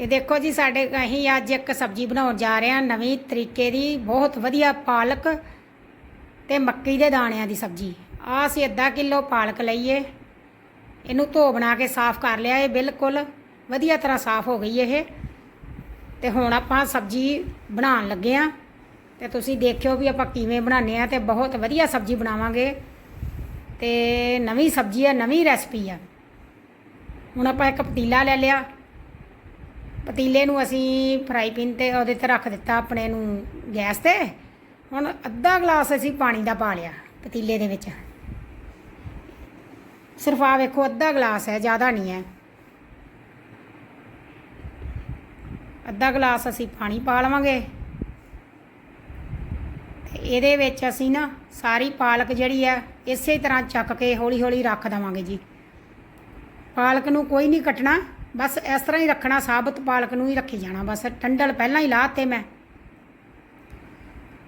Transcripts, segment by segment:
ਇਹ ਦੇਖੋ ਜੀ, ਸਾਡੇ ਅਸੀਂ ਅੱਜ ਇੱਕ ਸਬਜ਼ੀ ਬਣਾਉਣ ਜਾ ਰਹੇ ਹਾਂ, ਨਵੀਂ ਤਰੀਕੇ ਦੀ, ਬਹੁਤ ਵਧੀਆ ਪਾਲਕ ਤੇ ਮੱਕੀ ਦੇ ਦਾਣਿਆਂ ਦੀ ਸਬਜ਼ੀ। ਆਹ ਅਸੀਂ ਅੱਧਾ ਕਿਲੋ ਪਾਲਕ ਲਈਏ। ਇਹਨੂੰ ਧੋ ਬਣਾ ਕੇ ਸਾਫ਼ ਕਰ ਲਿਆ ਇਹ ਬਿਲਕੁਲ। ਵਧੀਆ ਤਰ੍ਹਾਂ ਸਾਫ਼ ਹੋ ਗਈ ਇਹ। ਤੇ ਹੁਣ ਆਪਾਂ ਸਬਜ਼ੀ ਬਣਾਉਣ ਲੱਗੇ ਆ ਤੇ ਤੁਸੀਂ ਦੇਖਿਓ ਵੀ ਆਪਾਂ ਕਿਵੇਂ ਬਣਾਉਂਦੇ ਆ ਤੇ ਬਹੁਤ ਵਧੀਆ ਸਬਜ਼ੀ ਬਣਾਵਾਂਗੇ। ਤੇ ਨਵੀਂ ਸਬਜ਼ੀ ਆ, ਨਵੀਂ ਰੈਸਪੀ ਆ। ਹੁਣ ਆਪਾਂ ਇੱਕ ਪਤੀਲਾ ਲੈ ਲਿਆ। ਪਤੀਲੇ ਨੂੰ ਅਸੀਂ ਫਰਾਈ ਪੈਨ ਤੇ ਉਹਦੇ ਤੇ ਰੱਖ ਦਿੱਤਾ ਆਪਣੇ ਨੂੰ ਗੈਸ ਤੇ। ਹੁਣ ਅੱਧਾ ਗਲਾਸ ਅਸੀਂ ਪਾਣੀ ਦਾ ਪਾ ਲਿਆ ਪਤੀਲੇ ਦੇ ਵਿੱਚ। ਸਿਰਫ ਆ ਵੇਖੋ, ਅੱਧਾ ਗਲਾਸ ਹੈ, ਜ਼ਿਆਦਾ ਨਹੀਂ ਹੈ। ਅੱਧਾ ਗਲਾਸ ਅਸੀਂ ਪਾਣੀ ਪਾ ਲਵਾਂਗੇ। ਤੇ ਇਹਦੇ ਵਿੱਚ ਅਸੀਂ ਨਾ ਸਾਰੀ ਪਾਲਕ ਜਿਹੜੀ ਹੈ, ਇਸੇ ਤਰ੍ਹਾਂ ਚੱਕ ਕੇ ਹੌਲੀ ਹੌਲੀ ਰੱਖ ਦੇਵਾਂਗੇ ਜੀ। ਪਾਲਕ ਨੂੰ ਕੋਈ ਨਹੀਂ ਕੱਟਣਾ। ਬਸ ਇਸ ਤਰ੍ਹਾਂ ਹੀ ਰੱਖਣਾ, ਸਾਬਤ ਪਾਲਕ ਨੂੰ ਹੀ ਰੱਖੀ ਜਾਣਾ, ਬਸ ਟੰਡਲ ਪਹਿਲਾਂ ਹੀ ਲਾਤੇ ਮੈਂ।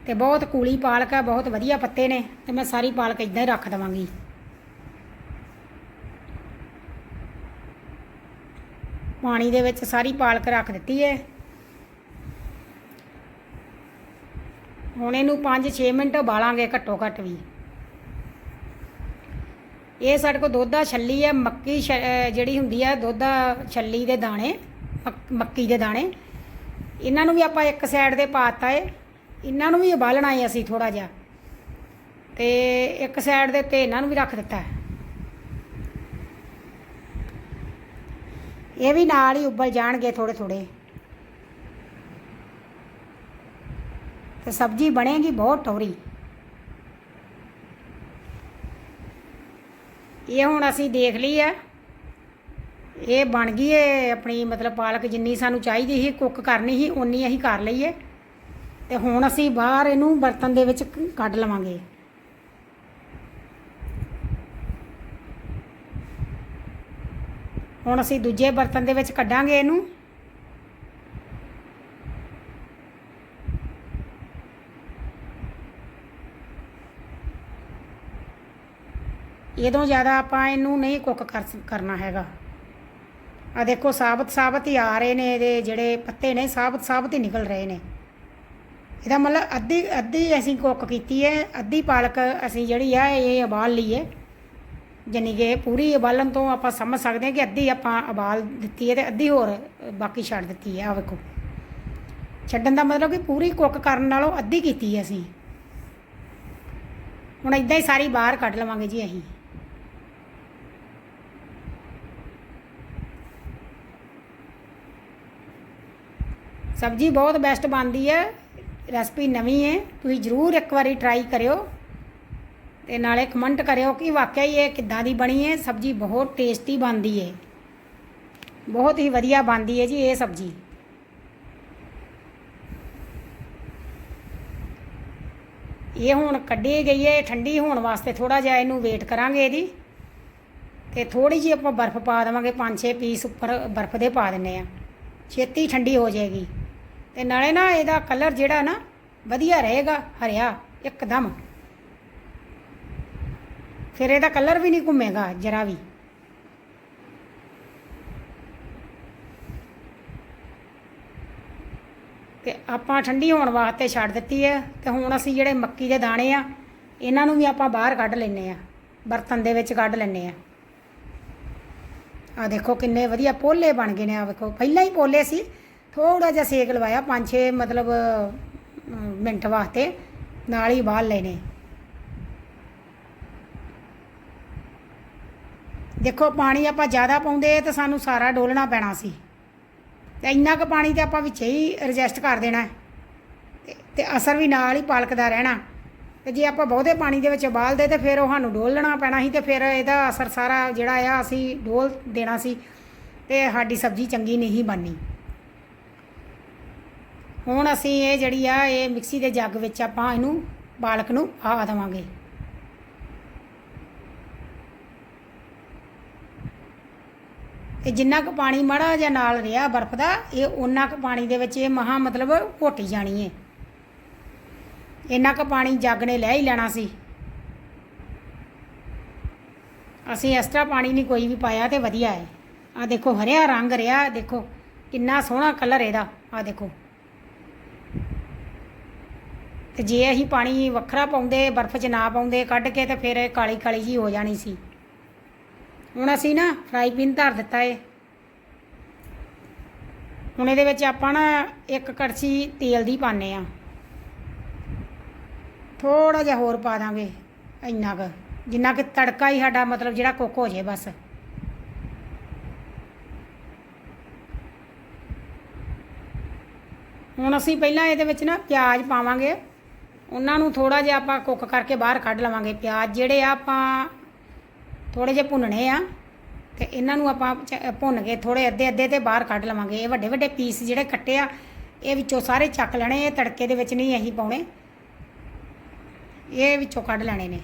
ਤੇ ਬਹੁਤ ਕੂਲੀ ਪਾਲਕ ਹੈ ਬਹੁਤ ਵਧੀਆ ਪੱਤੇ ਨੇ, ਤੇ ਮੈਂ ਸਾਰੀ ਪਾਲਕ ਇਦਾਂ ਹੀ ਰੱਖ ਦਵਾਂਗੀ। ਪਾਣੀ ਦੇ ਵਿੱਚ ਸਾਰੀ ਪਾਲਕ ਰੱਖ ਦਿੱਤੀ ਹੈ ਹੁਣ ਇਹਨੂੰ 5-6 ਮਿੰਟ ਉਬਾਲਾਂਗੇ ਘੱਟੋ ਘੱਟ ਵੀ। ਇਹ ਸਾਡੇ ਕੋਲ ਦੋਧਾ ਛੱਲੀ ਹੈ ਮੱਕੀ ਛ- ਜਿਹੜੀ ਹੁੰਦੀ ਹੈ ਦੋਧਾ ਛੱਲੀ ਦੇ ਦਾਣੇ, ਮੱਕ- ਮੱਕੀ ਦੇ ਦਾਣੇ। ਇਹਨਾਂ ਨੂੰ ਵੀ ਆਪਾਂ ਇੱਕ ਸਾਈਡ ਤੇ ਪਾਤਾ ਏ। ਇਹਨਾਂ ਨੂੰ ਵੀ ਉਬਾਲਣਾ ਏ ਅਸੀਂ ਥੋੜਾ ਜਿਹਾ। ਤੇ ਇੱਕ ਸਾਈਡ ਦੇ ਉੱਤੇ ਇਹਨਾਂ ਨੂੰ ਵੀ ਰੱਖ ਦਿੱਤਾ ਇਹ ਵੀ ਨਾਲ ਹੀ ਉਬਲ ਜਾਣਗੇ ਥੋੜੇ ਥੋੜੇ ਤੇ ਸਬਜ਼ੀ ਬਣੇਗੀ ਬਹੁਤ ਟੌਰੀ ਇਹ ਹੁਣ ਅਸੀਂ ਦੇਖ ਲਈ ਆ। ਇਹ ਬਣ ਗਈ ਏ ਆਪਣੀ ਮਤਲਬ ਪਾਲਕ ਜਿੰਨੀ ਸਾਨੂੰ ਚਾਹੀਦੀ ਸੀ, ਕੁੱਕ ਕਰਨੀ ਸੀ ਉਨੀ ਅਸੀਂ ਕਰ ਲਈਏ ਤੇ ਹੁਣ ਅਸੀਂ ਬਾਹਰ ਇਹਨੂੰ ਬਰਤਨ ਦੇ ਵਿੱਚ ਕੱਢ ਲਵਾਂਗੇ। ਹੁਣ ਅਸੀਂ ਦੂਜੇ ਬਰਤਨ ਦੇ ਵਿੱਚ ਕੱਢਾਂਗੇ ਇਹਨੂੰ। ਇਹਦੋਂ ਜ਼ਿਆਦਾ ਆਪਾਂ ਇਹਨੂੰ ਨਹੀਂ ਕੁੱਕ ਕਰਨਾ ਹੈਗਾ। ਆ ਦੇਖੋ ਸਾਬਤ ਸਾਬਤ ਹੀ ਆ ਰਹੇ ਨੇ ਇਹਦੇ ਜਿਹੜੇ ਪੱਤੇ ਨੇ ਸਾਬਤ ਸਾਬਤ ਹੀ ਨਿਕਲ ਰਹੇ ਨੇ। ਇਹਦਾ ਮਤਲਬ ਅੱਧੀ ਅੱਧੀ ਅਸੀਂ ਕੁੱਕ ਕੀਤੀ ਹੈ, ਅੱਧੀ ਪਾਲਕ ਅਸੀਂ ਜਿਹੜੀ ਆ, ਇਹ ਉਬਾਲ ਲਈ ਹੈ। ਜਾਣੀ ਕਿ ਪੂਰੀ ਉਬਾਲਣ ਤੋਂ ਆਪਾਂ ਸਮਝ ਸਕਦੇ ਹਾਂ ਕਿ ਅੱਧੀ ਆਪਾਂ ਉਬਾਲ ਦਿੱਤੀ ਹੈ ਤੇ ਅੱਧੀ ਹੋਰ ਬਾਕੀ ਛੱਡ ਦਿੱਤੀ ਹੈ ਆ ਵੇਖੋ। ਛੱਡਣ ਦਾ ਮਤਲਬ ਕਿ ਪੂਰੀ ਕੁੱਕ ਕਰਨ ਨਾਲੋਂ ਅੱਧੀ ਕੀਤੀ ਹੈ ਅਸੀਂ। ਹੁਣ ਇਦਾਂ ਹੀ ਸਾਰੀ ਬਾਹਰ ਕੱਢ ਲਵਾਂਗੇ ਜੀ ਅਸੀਂ। ਸਬਜ਼ੀ ਬਹੁਤ ਬੈਸਟ ਬਣਦੀ ਹੈ। ਰੈਸਪੀ ਨਵੀਂ ਹੈ। ਤੁਸੀਂ ਜ਼ਰੂਰ ਇੱਕ ਵਾਰੀ ਟਰਾਈ ਕਰਿਓ। ਤੇ ਨਾਲੇ ਕਮੈਂਟ ਕਰਿਓ ਕਿ ਵਾਕਿਆ ਹੀ ਇਹ ਕਿੱਦਾਂ ਦੀ ਬਣੀ ਹੈ। ਸਬਜ਼ੀ ਬਹੁਤ ਟੇਸਟੀ ਬਣਦੀ ਹੈ। ਬਹੁਤ ਹੀ ਵਧੀਆ ਬਣਦੀ ਹੈ ਜੀ ਇਹ ਸਬਜ਼ੀ। ਇਹ ਹੁਣ ਕੱਢੀ ਗਈ ਹੈ। ਠੰਡੀ ਹੋਣ ਵਾਸਤੇ ਥੋੜਾ ਜਿਹਾ ਇਹਨੂੰ ਵੇਟ ਕਰਾਂਗੇ ਇਹਦੀ। ਤੇ ਥੋੜੀ ਜਿਹੀ ਆਪਾਂ ਬਰਫ਼ ਪਾ ਦੇਵਾਂਗੇ। 5-6 ਪੀਸ ਉੱਪਰ ਬਰਫ਼ ਦੇ ਪਾ ਦਿੰਨੇ ਆ ਛੇਤੀ ਠੰਡੀ ਹੋ ਜਾਏਗੀ। ਤੇ ਨਾਲੇ ਨਾ ਇਹਦਾ ਕਲਰ ਜਿਹੜਾ ਨਾ ਵਧੀਆ ਰਹੇਗਾ, ਹਰਿਆ, ਇੱਕਦਮ। ਫਿਰ ਇਹਦਾ ਕਲਰ ਵੀ ਨਹੀਂ ਘੁੰਮੇਗਾ, ਜਰਾ ਵੀ। ਤੇ ਆਪਾਂ ਠੰਡੀ ਹੋਣ ਵਾਸਤੇ ਛੱਡ ਦਿੱਤੀ ਹੈ, ਤੇ ਹੁਣ ਅਸੀਂ ਜਿਹੜੇ ਮੱਕੀ ਦੇ ਦਾਣੇ ਆ, ਇਹਨਾਂ ਨੂੰ ਵੀ ਆਪਾਂ ਬਾਹਰ ਕੱਢ ਲੈਨੇ ਆ, ਬਰਤਨ ਦੇ ਵਿੱਚ ਕੱਢ ਲੈਨੇ ਆ। ਆ ਦੇਖੋ ਕਿੰਨੇ ਵਧੀਆ ਪੋਲੇ ਬਣ ਗਏ ਨੇ ਆ ਵੇਖੋ, ਪਹਿਲਾਂ ਹੀ ਪੋਲੇ ਸੀ ਥੋੜਾ ਜਿਹਾ ਸੇਕ ਲਵਾਇਆ 5-6 ਮਤਲਬ ਮਿੰਟ ਵਾਸਤੇ, ਨਾਲ ਹੀ ਬਾਹਰ ਲੈਨੇ ਦੇਖੋ, ਪਾਣੀ ਆਪਾਂ ਜ਼ਿਆਦਾ ਪਾਉਂਦੇ ਤਾਂ ਸਾਨੂੰ ਸਾਰਾ ਡੋਲਣਾ ਪੈਣਾ ਸੀ। ਤੇ ਇੰਨਾ ਕੁ ਪਾਣੀ ਤੇ ਆਪਾਂ ਵਿੱਚ ਹੀ ਐਡਜਸਟ ਕਰ ਦੇਣਾ। ਹੈ। ਤੇ- ਅਸਰ ਵੀ ਨਾਲ ਹੀ ਪਾਲਕ ਦਾ ਰਹਿਣਾ। ਤੇ ਜੇ ਆਪਾਂ ਬਹੁਤੇ ਪਾਣੀ ਦੇ ਵਿੱਚ ਬਾਲਦੇ ਤੇ ਫਿਰ ਉਹ ਸਾਨੂੰ ਡੋਲਣਾ ਪੈਣਾ ਸੀ ਤੇ ਫਿਰ ਇਹਦਾ ਅਸਰ ਸਾਰਾ ਜਿਹੜਾ ਆ ਅਸੀਂ ਡੋਲ ਦੇਣਾ ਸੀ। ਤੇ ਸਾਡੀ ਸਬਜ਼ੀ ਚੰਗੀ ਨਹੀਂ ਬਣਨੀ। ਹੁਣ ਅਸੀਂ ਇਹ ਜਿਹੜੀ ਆ, ਇਹ ਮਿਕਸੀ ਦੇ ਜੱਗ ਵਿੱਚ ਆਪਾਂ ਇਹਨੂੰ ਪਾਲਕ ਨੂੰ ਪਾ ਦੇਵਾਂਗੇ। ਇਹ ਜਿੰਨਾ ਕੁ ਪਾਣੀ ਮਾੜਾ ਜਿਹਾ ਨਾਲ ਰਿਹਾ ਬਰਫ਼ ਦਾ ਇਹ ਉਹਨਾਂ ਕੁ ਪਾਣੀ ਦੇ ਵਿੱਚ ਇਹ ਮਹਾ ਮਤਲਬ ਘੋਟੀ ਜਾਣੀ ਹੈ ਇੰਨਾ ਕੁ ਪਾਣੀ ਜੱਗ ਨੇ ਲੈ ਹੀ ਲੈਣਾ ਸੀ। ਅਸੀਂ ਐਕਸਟਰਾ ਪਾਣੀ ਨਹੀਂ ਕੋਈ ਵੀ ਪਾਇਆ ਤੇ ਵਧੀਆ ਹੈ ਆ ਦੇਖੋ, ਹਰਿਆ ਰੰਗ ਰਿਹਾ, ਦੇਖੋ, ਕਿੰਨਾ ਸੋਹਣਾ ਕਲਰ ਇਹਦਾ। ਆ ਦੇਖੋ। ਤੇ ਜੇ ਅਸੀਂ ਪਾਣੀ ਵੱਖਰਾ ਪਾਉਂਦੇ, ਬਰਫ਼ 'ਚ ਨਾ ਪਾਉਂਦੇ, ਕੱਢ ਕੇ ਤੇ ਫਿਰ ਇਹ ਕਾਲੀ ਕਾਲੀ ਜੀ ਹੋ ਜਾਣੀ ਸੀ। ਹੁਣ ਅਸੀਂ ਨਾ ਫਰਾਈ ਪੈਨ ਧਰ ਦਿੱਤਾ ਏ। ਹੁਣ ਇਹਦੇ ਵਿੱਚ ਆਪਾਂ ਨਾ ਇੱਕ ਕੜਛੀ ਤੇਲ ਦੀ ਪਾਣੇ ਆ ਥੋੜਾ ਜਿਹਾ ਹੋਰ ਪਾ ਦਾਂਗੇ, ਇੰਨਾ ਕੁ। ਜਿੰਨਾ ਕਿ ਤੜਕਾ ਹੀ ਸਾਡਾ ਮਤਲਬ ਜਿਹੜਾ ਕੁੱਕ ਹੋ ਜੇ ਬਸ। ਹੁਣ ਅਸੀਂ ਪਹਿਲਾਂ ਇਹਦੇ ਵਿੱਚ ਨਾ ਪਿਆਜ਼ ਪਾਵਾਂਗੇ। ਉਹਨਾਂ ਨੂੰ ਥੋੜਾ ਜਿਹਾ ਆਪਾਂ ਕੁੱਕ ਕਰਕੇ ਬਾਹਰ ਕੱਢ ਲਵਾਂਗੇ ਪਿਆਜ਼, ਜਿਹੜੇ ਆ ਆਪਾਂ ਥੋੜੇ ਜਿਹੇ ਭੁੰਨਣੇ ਆ, ਤੇ ਇਹਨਾਂ ਨੂੰ ਆਪਾਂ ਭੁੰਨ ਕੇ ਥੋੜੇ ਅੱਧੇ ਅੱਧੇ ਤੇ ਬਾਹਰ ਕੱਢ ਲਵਾਂਗੇ। ਇਹ ਵੱਡੇ ਵੱਡੇ ਪੀਸ ਜਿਹੜੇ ਕੱਟੇ ਆ, ਇਹ ਵਿੱਚੋਂ ਸਾਰੇ ਚੱਕ ਲੈਣੇ, ਇਹ ਤੜਕੇ ਦੇ ਵਿੱਚ ਨਹੀਂ ਅਸੀਂ ਪਾਉਣੇ। ਇਹ ਵਿੱਚੋਂ ਕੱਢ ਲੈਣੇ ਨੇ।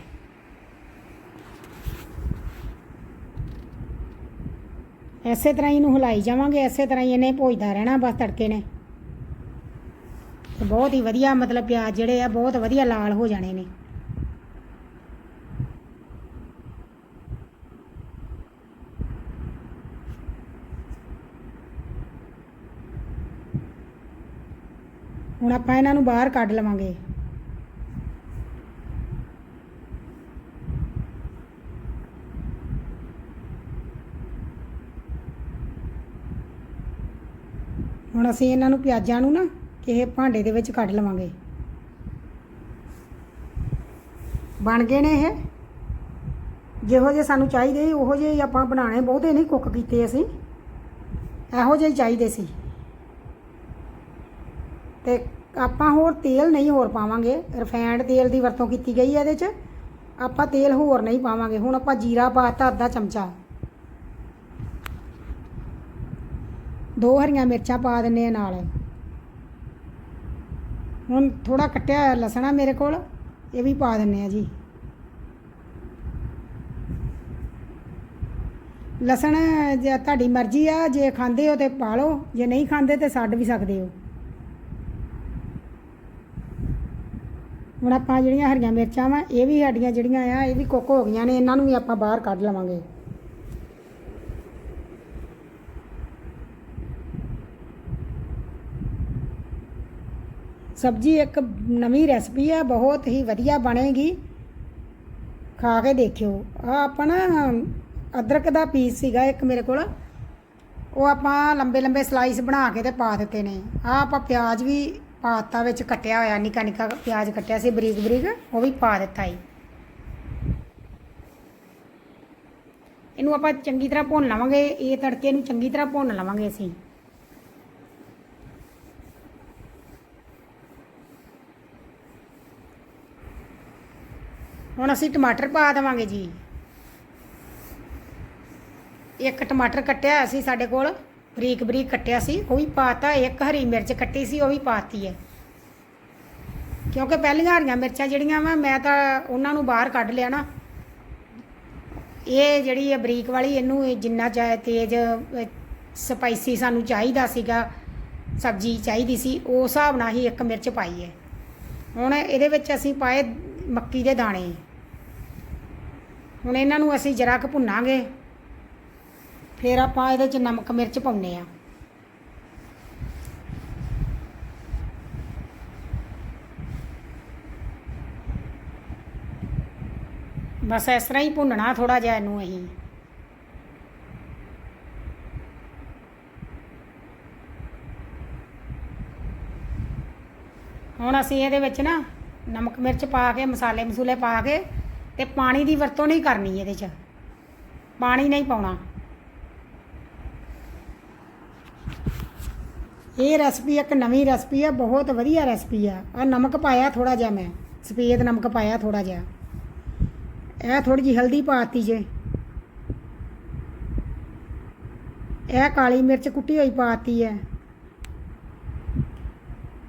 ਐਸੇ ਤਰ੍ਹਾਂ ਹੀ ਇਹਨੂੰ ਹਿਲਾਈ ਜਾਵਾਂਗੇ ਐਸੇ ਤਰ੍ਹਾਂ ਹੀ ਇਹਨੇ ਭੋਜਦਾ ਰਹਿਣਾ ਬਸ ਤੜਕੇ ਨੇ। ਤੇ ਬਹੁਤ ਹੀ ਵਧੀਆ, ਮਤਲਬ ਪਿਆਜ਼ ਜਿਹੜੇ ਆ ਬਹੁਤ ਵਧੀਆ ਲਾਲ ਹੋ ਜਾਣੇ ਨੇ। ਹੁਣ ਆਪਾਂ ਇਹਨਾਂ ਨੂੰ ਬਾਹਰ ਕੱਢ ਲਵਾਂਗੇ। ਹੁਣ ਅਸੀਂ ਇਹਨਾਂ ਨੂੰ ਪਿਆਜ਼ਾਂ ਨੂੰ ਨਾ ਕਿਸੇ ਭਾਂਡੇ ਦੇ ਵਿੱਚ ਕੱਢ ਲਵਾਂਗੇ। ਬਣ ਗਏ ਨੇ ਇਹ। ਜਿਹੋ ਜਿਹੇ ਸਾਨੂੰ ਚਾਹੀਦੇ, ਉਹੋ ਜਿਹੇ ਆਪਾਂ ਬਣਾਣੇ ਬਹੁਤੇ ਨਹੀਂ ਕੁੱਕ ਕੀਤੇ ਅਸੀਂ। ਇਹੋ ਜਿਹੇ ਚਾਹੀਦੇ ਸੀ। ਤੇ ਆਪਾਂ ਹੋਰ ਤੇਲ ਨਹੀਂ ਹੋਰ ਪਾਵਾਂਗੇ। ਰਿਫਾਈਨਡ ਤੇਲ ਦੀ ਵਰਤੋਂ ਕੀਤੀ ਗਈ ਹੈ ਇਹਦੇ 'ਚ। ਆਪਾਂ ਤੇਲ ਹੋਰ ਨਹੀਂ ਪਾਵਾਂਗੇ। ਹੁਣ ਆਪਾਂ ਜੀਰਾ ਪਾਤਾ ਅੱਧਾ ਚਮਚਾ। ਦੋ ਹਰੀਆਂ ਮਿਰਚਾਂ ਪਾ ਦਿੰਨੇ ਆ ਨਾਲ। ਹੁਣ ਥੋੜਾ ਕੱਟਿਆ ਹੋਇਆ ਲਸਣ ਆ ਮੇਰੇ ਕੋਲ, ਇਹ ਵੀ ਪਾ ਦਿੰਨੇ ਆ ਜੀ। ਲਸਣ ਜੇ ਤੁਹਾਡੀ ਮਰਜ਼ੀ ਆ, ਜੇ ਖਾਂਦੇ ਹੋ ਤੇ ਪਾ ਲਓ, ਜੇ ਨਹੀਂ ਖਾਂਦੇ ਤੇ ਛੱਡ ਵੀ ਸਕਦੇ ਹੋ। ਹੁਣ ਆਪਾਂ ਜਿਹੜੀਆਂ ਹਰੀਆਂ ਮਿਰਚਾਂ ਵਾ, ਇਹ ਵੀ ਸਾਡੀਆਂ ਜਿਹੜੀਆਂ ਆ, ਇਹ ਵੀ ਕੁੱਕ ਹੋ ਗਈਆਂ ਨੇ, ਇਹਨਾਂ ਨੂੰ ਵੀ ਆਪਾਂ ਬਾਹਰ ਕੱਢ ਲਵਾਂਗੇ। ਸਬਜ਼ੀ ਇੱਕ ਨਵੀਂ ਰੈਸਪੀ ਆ, ਬਹੁਤ ਹੀ ਵਧੀਆ ਬਣੇਗੀ। ਖਾ ਕੇ ਦੇਖਿਓ। ਆ ਆਪਾਂ ਨਾ ਅਦਰਕ ਦਾ ਪੀਸ ਸੀਗਾ ਇੱਕ ਮੇਰੇ ਕੋਲ। ਉਹ ਆਪਾਂ ਲੰਬੇ ਲੰਬੇ ਸਲਾਈਸ ਬਣਾ ਕੇ ਤੇ ਪਾ ਦਿੱਤੇ ਨੇ। ਆ ਆਪਾਂ ਪਿਆਜ਼ ਵੀ ਪਾਤਾ ਵਿੱਚ ਕੱਟਿਆ ਹੋਇਆ, ਨਿੱਕਾ ਨਿੱਕਾ ਪਿਆਜ਼ ਕੱਟਿਆ ਸੀ ਬਰੀਕ ਬਰੀਕ, ਉਹ ਵੀ ਪਾ ਦਿੱਤਾ ਈ। ਇਹਨੂੰ ਆਪਾਂ ਚੰਗੀ ਤਰ੍ਹਾਂ ਭੁੰਨ ਲਵਾਂਗੇ। ਇਹ ਤੜਕੇ ਨੂੰ ਚੰਗੀ ਤਰ੍ਹਾਂ ਭੁੰਨ ਲਵਾਂਗੇ ਅਸੀਂ। ਹੁਣ ਅਸੀਂ ਟਮਾਟਰ ਪਾ ਦੇਵਾਂਗੇ ਜੀ। ਇੱਕ ਟਮਾਟਰ ਕੱਟਿਆ ਹੋਇਆ ਸੀ ਸਾਡੇ ਕੋਲ ਬਰੀਕ ਬਰੀਕ ਕੱਟਿਆ ਸੀ, ਉਹ ਵੀ ਪਾਤਾ, ਇੱਕ ਹਰੀ ਮਿਰਚ ਕੱਟੀ ਸੀ, ਉਹ ਵੀ ਪਾਤੀ ਹੈ। ਕਿਉਂਕਿ ਪਹਿਲੀਆਂ ਹਰੀਆਂ ਮਿਰਚਾਂ ਜਿਹੜੀਆਂ ਵਾ, ਮੈਂ ਤਾਂ ਉਹਨਾਂ ਨੂੰ ਬਾਹਰ ਕੱਢ ਲਿਆ ਨਾ। ਇਹ ਜਿਹੜੀ ਹੈ ਬਰੀਕ ਵਾਲੀ, ਇਹਨੂੰ ਜਿੰਨਾ ਚਾਹੇ ਤੇਜ਼ ਸਪਾਈਸੀ ਸਾਨੂੰ ਚਾਹੀਦਾ ਸੀਗਾ, ਸਬਜ਼ੀ ਚਾਹੀਦੀ ਸੀ, ਉਸ ਹਿਸਾਬ ਨਾਲ ਹੀ ਇੱਕ ਮਿਰਚ ਪਾਈ ਹੈ। ਹੁਣ ਇਹਦੇ ਵਿੱਚ ਅਸੀਂ ਪਾਏ ਮੱਕੀ ਦੇ ਦਾਣੇ। ਹੁਣ ਇਹਨਾਂ ਨੂੰ ਅਸੀਂ ਜਰਾ ਕੁ ਭੁੰਨਾਂਗੇ, ਫਿਰ ਆਪਾਂ ਇਹਦੇ ਚ ਨਮਕ ਮਿਰਚ ਪਾਉਨੇ ਆ ਬਸ ਇਸ ਤਰ੍ਹਾਂ ਹੀ ਭੁੰਨਣਾ ਥੋੜਾ ਜਿਹਾ ਇਹਨੂੰ ਅਸੀਂ। ਹੁਣ ਅਸੀਂ ਇਹਦੇ ਵਿੱਚ ਨਾ ਨਮਕ ਮਿਰਚ ਪਾ ਕੇ, ਮਸਾਲੇ ਮਸੂਲੇ ਪਾ ਕੇ ਤੇ ਪਾਣੀ ਦੀ ਵਰਤੋਂ ਨਹੀਂ ਕਰਨੀ ਇਹਦੇ 'ਚ। ਪਾਣੀ ਨਹੀਂ ਪਾਉਣਾ। ਇਹ ਰੈਸਪੀ ਇੱਕ ਨਵੀਂ ਰੈਸਪੀ ਆ, ਬਹੁਤ ਵਧੀਆ ਰੈਸਪੀ ਆ। ਆ ਨਮਕ ਪਾਇਆ ਥੋੜਾ ਜਿਹਾ ਮੈਂ, ਸਫੇਦ ਨਮਕ ਪਾਇਆ ਥੋੜਾ ਜਿਹਾ। ਇਹ ਥੋੜੀ ਜਿਹੀ ਹਲਦੀ ਪਾਤੀ ਜੇ। ਇਹ ਕਾਲੀ ਮਿਰਚ ਕੁੱਟੀ ਹੋਈ ਪਾਤੀ ਹੈ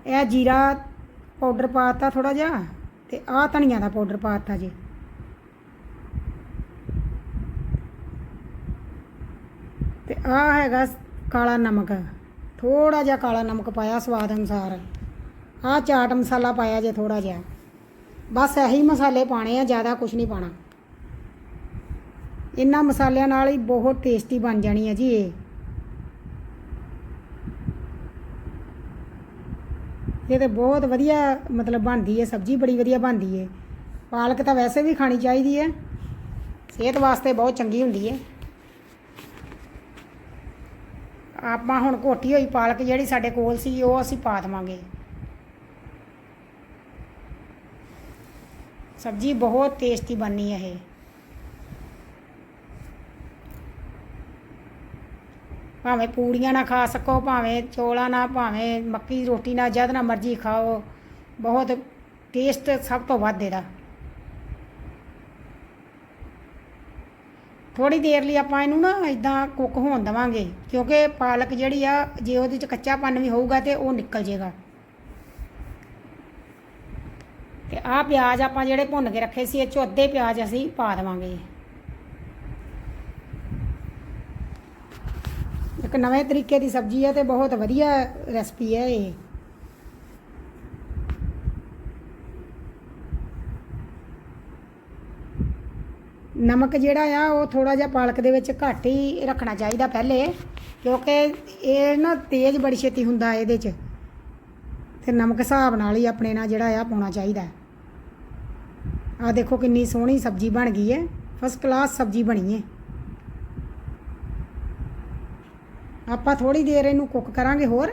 ਇਹ ਜੀਰਾ ਪਾਊਡਰ ਪਾਤਾ ਥੋੜਾ ਜਿਹਾ ਤੇ ਆਹ ਧਨੀਆ ਦਾ ਪਾਊਡਰ ਪਾਤਾ ਜੀ। ਤੇ ਆਹ ਹੈਗਾ ਕਾਲਾ ਨਮਕ। ਥੋੜਾ ਜਿਹਾ ਕਾਲਾ ਨਮਕ ਪਾਇਆ ਸਵਾਦ ਅਨੁਸਾਰ। ਆਹ ਚਾਟ ਮਸਾਲਾ ਪਾਇਆ ਜੇ ਥੋੜਾ ਜਿਹਾ। ਬਸ ਇਹੀ ਮਸਾਲੇ ਪਾਣੇ ਆ, ਜ਼ਿਆਦਾ ਕੁਝ ਨਹੀਂ ਪਾਣਾ ਇਹਨਾਂ ਮਸਾਲਿਆਂ ਨਾਲ ਹੀ ਬਹੁਤ ਟੇਸਟੀ ਬਣ ਜਾਣੀ ਹੈ ਜੀ ਇਹ। ਇਹ ਤੇ ਬਹੁਤ ਵਧੀਆ ਮਤਲਬ ਬਣਦੀ ਹੈ ਸਬਜ਼ੀ ਬੜੀ ਵਧੀਆ ਬਣਦੀ ਹੈ ਪਾਲਕ ਤਾਂ ਵੈਸੇ ਵੀ ਖਾਣੀ ਚਾਹੀਦੀ ਹੈ ਸਿਹਤ ਵਾਸਤੇ ਬਹੁਤ ਚੰਗੀ ਹੁੰਦੀ ਹੈ ਆਪਾਂ ਹੁਣ ਕੋਠੀ ਹੋਈ ਪਾਲਕ ਜਿਹੜੀ ਸਾਡੇ ਕੋਲ ਸੀ, ਉਹ ਅਸੀਂ ਪਾ ਦੇਵਾਂਗੇ। ਸਬਜ਼ੀ ਬਹੁਤ ਟੇਸਟੀ ਬਣਨੀ ਹੈ ਇਹ। ਭਾਵੇਂ ਪੂੜੀਆਂ ਨਾਲ ਖਾ ਸਕੋ, ਭਾਵੇਂ ਚੋਲਾਂ ਨਾਲ ਭਾਵੇਂ ਮੱਕੀ ਦੀ ਰੋਟੀ ਨਾਲ ਜਦ ਨਾਲ ਮਰਜ਼ੀ ਖਾਓ। ਬਹੁਤ ਟੇਸਟ ਸਭ ਤੋਂ ਵੱਧ ਇਹਦਾ। ਥੋੜੀ ਦੇਰ ਲਈ ਆਪਾਂ ਇਹਨੂੰ ਨਾ ਇਦਾਂ ਕੁੱਕ ਹੋਣ ਦਵਾਂਗੇ, ਕਿਉਂਕਿ ਪਾਲਕ ਜਿਹੜੀ ਆ, ਜੇ ਉਹਦੇ ਚ ਕੱਚਾਪਨ ਵੀ ਹੋਊਗਾ ਤੇ ਉਹ ਨਿਕਲ ਜੇਗਾ। ਤੇ ਆਹ ਪਿਆਜ਼ ਆਪਾਂ ਜਿਹੜੇ ਭੁੰਨ ਕੇ ਰੱਖੇ ਸੀ, ਇਹ ਚੋਂ ਅੱਧੇ ਪਿਆਜ਼ ਅਸੀਂ ਪਾ ਦੇਵਾਂਗੇ। ਇੱਕ ਨਵੇਂ ਤਰੀਕੇ ਦੀ ਸਬਜ਼ੀ ਹੈ ਤੇ ਬਹੁਤ ਵਧੀਆ ਰੈਸਪੀ ਹੈ ਇਹ। ਨਮਕ ਜਿਹੜਾ ਆ, ਉਹ ਥੋੜਾ ਜਿਹਾ ਪਾਲਕ ਦੇ ਵਿੱਚ ਘੱਟ ਹੀ ਰੱਖਣਾ ਚਾਹੀਦਾ ਪਹਿਲੇ, ਕਿਉਂਕਿ ਇਹ ਨਾ ਤੇਜ਼ ਬੜੀ ਛੇਤੀ ਹੁੰਦਾ ਇਹਦੇ 'ਚ। ਤੇ ਨਮਕ ਹਿਸਾਬ ਨਾਲ ਹੀ ਆਪਣੇ ਨਾਲ ਜਿਹੜਾ ਆ ਪਾਉਣਾ ਚਾਹੀਦਾ। ਆ ਦੇਖੋ ਕਿੰਨੀ ਸੋਹਣੀ ਸਬਜ਼ੀ ਬਣ ਗਈ ਹੈ ਫਸਟ ਕਲਾਸ ਸਬਜ਼ੀ ਬਣੀ ਹੈ ਆਪਾਂ ਥੋੜੀ ਦੇਰ ਇਹਨੂੰ ਕੁੱਕ ਕਰਾਂਗੇ ਹੋਰ,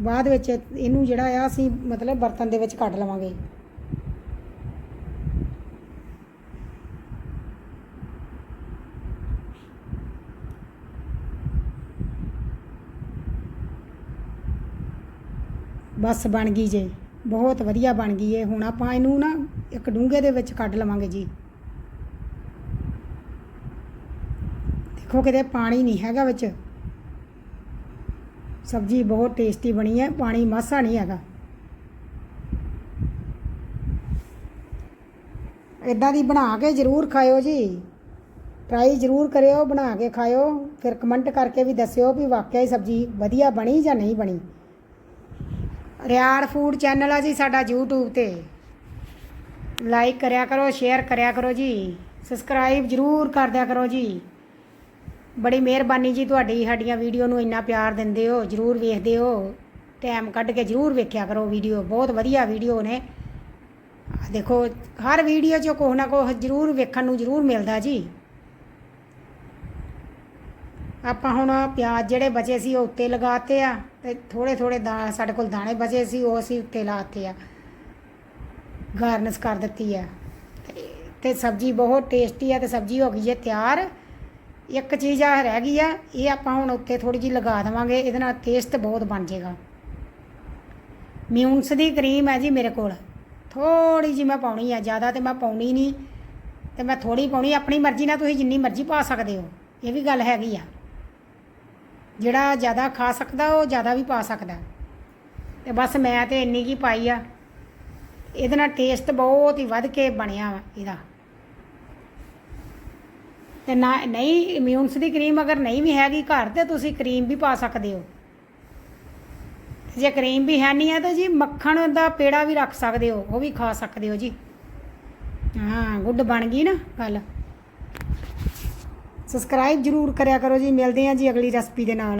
ਬਾਅਦ ਵਿੱਚ ਇਹਨੂੰ ਜਿਹੜਾ ਆ ਅਸੀਂ ਮਤਲਬ ਬਰਤਨ ਦੇ ਵਿੱਚ ਕੱਢ ਲਵਾਂਗੇ। ਬੱਸ ਬਣ ਗਈ ਜੇ। ਬਹੁਤ ਵਧੀਆ ਬਣ ਗਈ ਏ। ਹੁਣ ਆਪਾਂ ਇਹਨੂੰ ਨਾ ਇੱਕ ਡੂੰਘੇ ਦੇ ਵਿੱਚ ਕੱਢ ਲਵਾਂਗੇ ਜੀ। ਦੇਖੋ ਕਿਤੇ ਪਾਣੀ ਨਹੀਂ ਹੈਗਾ ਵਿੱਚ। ਸਬਜ਼ੀ ਬਹੁਤ ਟੇਸਟੀ ਬਣੀ ਹੈ ਪਾਣੀ ਮਾਸਾ ਨਹੀਂ ਹੈਗਾ। ਇਦਾਂ ਦੀ ਬਣਾ ਕੇ ਜ਼ਰੂਰ ਖਾਇਓ ਜੀ। ਟਰਾਈ ਜ਼ਰੂਰ ਕਰਿਓ, ਬਣਾ ਕੇ ਖਾਇਓ। ਫਿਰ ਕਮੈਂਟ ਕਰਕੇ ਵੀ ਦੱਸਿਓ ਵੀ ਵਾਕਿਆ ਹੀ ਸਬਜ਼ੀ ਵਧੀਆ ਬਣੀ ਜਾਂ ਨਹੀਂ ਬਣੀ। ਰਿਆੜ ਫੂਡ ਚੈਨਲ ਆ ਜੀ ਸਾਡਾ YouTube ਤੇ। ਲਾਈਕ ਕਰਿਆ ਕਰੋ ਸ਼ੇਅਰ ਕਰਿਆ ਕਰੋ ਜੀ। ਸਬਸਕ੍ਰਾਈਬ ਜ਼ਰੂਰ ਕਰ ਦਿਆ ਕਰੋ ਜੀ। ਬੜੀ ਮਿਹਰਬਾਨੀ ਜੀ ਤੁਹਾਡੀ, ਸਾਡੀਆਂ ਵੀਡੀਓ ਨੂੰ ਇੰਨਾ ਪਿਆਰ ਦਿੰਦੇ ਹੋ, ਜਰੂਰ ਵੇਖਦੇ ਹੋ। ਟਾਈਮ ਕੱਢ ਕੇ ਜਰੂਰ ਵੇਖਿਆ ਕਰੋ ਵੀਡੀਓ, ਬਹੁਤ ਵਧੀਆ ਵੀਡੀਓ ਨੇ। ਦੇਖੋ, ਹਰ ਵੀਡੀਓ 'ਚ ਕੁਛ ਨਾ ਕੁਛ ਜਰੂਰ ਵੇਖਣ ਨੂੰ ਜਰੂਰ ਮਿਲਦਾ ਜੀ। ਆਪਾਂ ਹੁਣ ਪਿਆਜ਼ ਜਿਹੜੇ ਬਚੇ ਸੀ ਉਹ ਉੱਤੇ ਲਗਾਤੇ ਆ ਤੇ ਥੋੜੇ ਥੋੜੇ ਦਾ ਸਾਡੇ ਕੋਲ ਦਾਣੇ ਬਚੇ ਸੀ, ਉਹ ਅਸੀਂ ਉੱਤੇ ਲਾਤੇ ਆ। ਗਾਰਨਿਸ਼ ਕਰ ਦਿੱਤੀ ਆ। ਤੇ- ਤੇ ਸਬਜ਼ੀ ਬਹੁਤ ਟੇਸਟੀ ਆ ਤੇ ਸਬਜ਼ੀ ਹੋ ਗਈ ਹੈ ਤਿਆਰ। ਇੱਕ ਚੀਜ਼ ਆ ਰਹਿ ਗਈ ਆ, ਇਹ ਆਪਾਂ ਹੁਣ ਉੱਤੇ ਥੋੜੀ ਜਿਹੀ ਲਗਾ ਦੇਵਾਂਗੇ, ਇਹਦੇ ਨਾਲ ਟੇਸਟ ਬਹੁਤ ਬਣ ਜਾਏਗਾ। ਮਿਊਨਸ ਦੀ ਕਰੀਮ ਹੈ ਜੀ ਮੇਰੇ ਕੋਲ। ਥੋੜੀ ਜਿਹੀ ਮੈਂ ਪਾਉਣੀ ਆ, ਜ਼ਿਆਦਾ ਤੇ ਮੈਂ ਪਾਉਣੀ ਨਹੀਂ। ਤੇ ਮੈਂ ਥੋੜੀ ਪਾਉਣੀ, ਆਪਣੀ ਮਰਜ਼ੀ ਨਾਲ ਤੁਸੀਂ ਜਿੰਨੀ ਮਰਜ਼ੀ ਪਾ ਸਕਦੇ ਹੋ। ਇਹ ਵੀ ਗੱਲ ਹੈਗੀ ਆ। ਜਿਹੜਾ ਜ਼ਿਆਦਾ ਖਾ ਸਕਦਾ, ਉਹ ਜ਼ਿਆਦਾ ਵੀ ਪਾ ਸਕਦਾ। ਤੇ ਬਸ ਮੈਂ ਤੇ ਇੰਨੀ ਕੀ ਪਾਈ ਆ। ਇਹਦੇ ਨਾਲ ਟੇਸਟ ਬਹੁਤ ਹੀ ਵੱਧ ਕੇ ਬਣਿਆ ਵਾ ਇਹਦਾ। ਤੇ ਨਾ, ਨਹੀਂ ਇਮਿਊਨਸ ਦੀ ਕਰੀਮ ਅਗਰ ਨਹੀਂ ਵੀ ਹੈਗੀ ਘਰ ਤੇ, ਤੁਸੀਂ ਕਰੀਮ ਵੀ ਪਾ ਸਕਦੇ ਹੋ। ਜੇ ਕਰੀਮ ਵੀ ਹੈ ਨਹੀਂ ਹੈ ਤਾਂ ਜੀ ਮੱਖਣ ਦਾ ਪੇੜਾ ਵੀ ਰੱਖ ਸਕਦੇ ਹੋ, ਉਹ ਵੀ ਖਾ ਸਕਦੇ ਹੋ ਜੀ। ਹਾਂ, ਗੁੱਡ ਬਣ ਗਈ ਨਾ ਗੱਲ। ਸਬਸਕ੍ਰਾਈਬ ਜਰੂਰ ਕਰਿਆ ਕਰੋ ਜੀ। ਮਿਲਦੇ ਹਾਂ ਜੀ ਅਗਲੀ ਰੈਸਪੀ ਦੇ ਨਾਲ।